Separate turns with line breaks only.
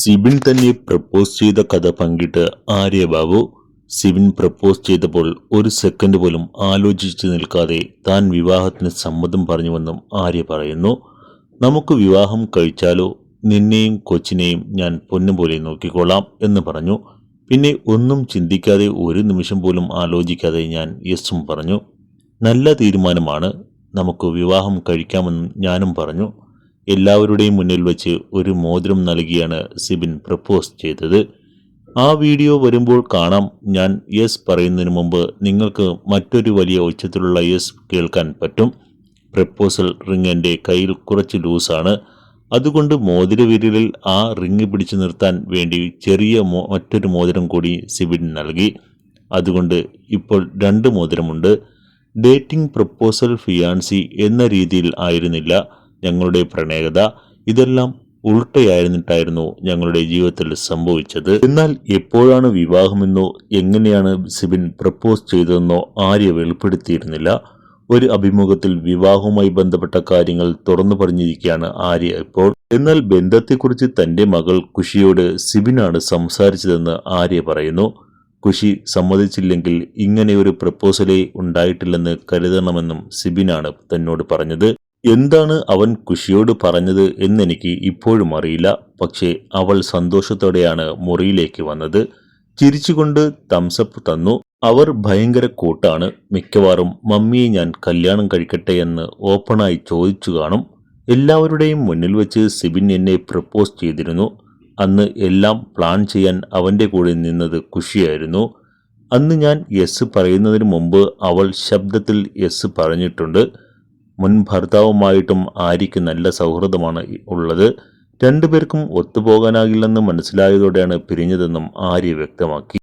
സിബിൻ തന്നെ പ്രപ്പോസ് ചെയ്ത കഥ പങ്കിട്ട് ആര്യ ബാബു സിബിൻ പ്രപ്പോസ് ചെയ്തപ്പോൾ ഒരു സെക്കൻഡ് പോലും ആലോചിച്ച് നിൽക്കാതെ താൻ വിവാഹത്തിന് സമ്മതം പറഞ്ഞുവെന്നും ആര്യ പറയുന്നു. നമുക്ക് വിവാഹം കഴിച്ചാലോ? നിന്നെയും കൊച്ചിനെയും ഞാൻ പൊന്നുപോലെ നോക്കിക്കൊള്ളാം എന്ന് പറഞ്ഞു. പിന്നെ ഒന്നും ചിന്തിക്കാതെ ഒരു നിമിഷം പോലും ആലോചിക്കാതെ ഞാൻ യെസും പറഞ്ഞു. നല്ല തീരുമാനമാണ്. നമുക്ക് വിവാഹം കഴിക്കാമെന്നും ഞാനും പറഞ്ഞു. എല്ലാവരുടെയും മുന്നിൽ വെച്ച് ഒരു മോതിരം നൽകിയാണ് സിബിൻ പ്രപ്പോസ് ചെയ്തത്. ആ വീഡിയോ വരുമ്പോൾ കാണാം. ഞാൻ യെസ് പറയുന്നതിന് മുമ്പ് നിങ്ങൾക്ക് മറ്റൊരു വലിയ ഉച്ചത്തിലുള്ള യെസ് കേൾക്കാൻ പറ്റും. പ്രപ്പോസൽ റിങ് എന്റെ കയ്യിൽ കുറച്ച് ലൂസാണ്. അതുകൊണ്ട് മോതിര വിരലിൽ ആ റിങ് പിടിച്ചു നിർത്താൻ വേണ്ടി ചെറിയ മറ്റൊരു മോതിരം കൂടി സിബിൻ നൽകി. അതുകൊണ്ട് ഇപ്പോൾ രണ്ട് മോതിരമുണ്ട്. ഡേറ്റിംഗ് പ്രപ്പോസൽ ഫിയാൻസി എന്ന രീതിയിൽ ആയിരുന്നില്ല. ഞങ്ങളുടെ പ്രണയകത ഇതെല്ലാം ഉൾട്ടയായിരുന്നിട്ടായിരുന്നു ഞങ്ങളുടെ ജീവിതത്തിൽ സംഭവിച്ചത്. എന്നാൽ എപ്പോഴാണ് വിവാഹമെന്നോ എങ്ങനെയാണ് സിബിൻ പ്രപ്പോസ് ചെയ്തതെന്നോ ആര്യ വെളിപ്പെടുത്തിയിരുന്നില്ല. ഒരു അഭിമുഖത്തിൽ വിവാഹവുമായി ബന്ധപ്പെട്ട കാര്യങ്ങൾ തുറന്നു പറഞ്ഞിരിക്കുകയാണ് ആര്യ ഇപ്പോൾ. എന്നാൽ ബന്ധത്തെക്കുറിച്ച് തന്റെ മകൾ കുഷിയോട് സിബിനാണ് സംസാരിച്ചതെന്ന് ആര്യ പറയുന്നു. കുഷി സമ്മതിച്ചില്ലെങ്കിൽ ഇങ്ങനെ ഒരു പ്രപ്പോസലേ ഉണ്ടായിട്ടില്ലെന്ന് കരുതണമെന്നും സിബിനാണ് തന്നോട് പറഞ്ഞത്. എന്താണ് അവൻ കുഷിയോട് പറഞ്ഞത് എന്നെനിക്ക് ഇപ്പോഴും അറിയില്ല. പക്ഷേ അവൾ സന്തോഷത്തോടെയാണ് മുറിയിലേക്ക് വന്നത്. ചിരിച്ചുകൊണ്ട് തംസപ്പ് തന്നു. അവർ ഭയങ്കര കൂട്ടാണ്. മിക്കവാറും മമ്മിയെ ഞാൻ കല്യാണം കഴിക്കട്ടെ എന്ന് ഓപ്പണായി ചോദിച്ചു കാണും. എല്ലാവരുടെയും മുന്നിൽ വെച്ച് സിബിൻ എന്നെ പ്രപ്പോസ് ചെയ്തിരുന്നു. അന്ന് എല്ലാം പ്ലാൻ ചെയ്യാൻ അവന്റെ കൂടെ നിന്നത് കുഷിയായിരുന്നു അന്ന് ഞാൻ യെസ് പറയുന്നതിന് മുമ്പ് അവൾ ശബ്ദത്തിൽ യെസ് പറഞ്ഞിട്ടുണ്ട്. മുൻ ഭർത്താവുമായിട്ടും ആര്യയ്ക്ക് നല്ല സൗഹൃദമാണ് ഉള്ളത്. രണ്ടുപേർക്കും ഒത്തുപോകാനാകില്ലെന്ന് മനസ്സിലായതോടെയാണ് പിരിഞ്ഞതെന്നും ആര്യ വ്യക്തമാക്കി.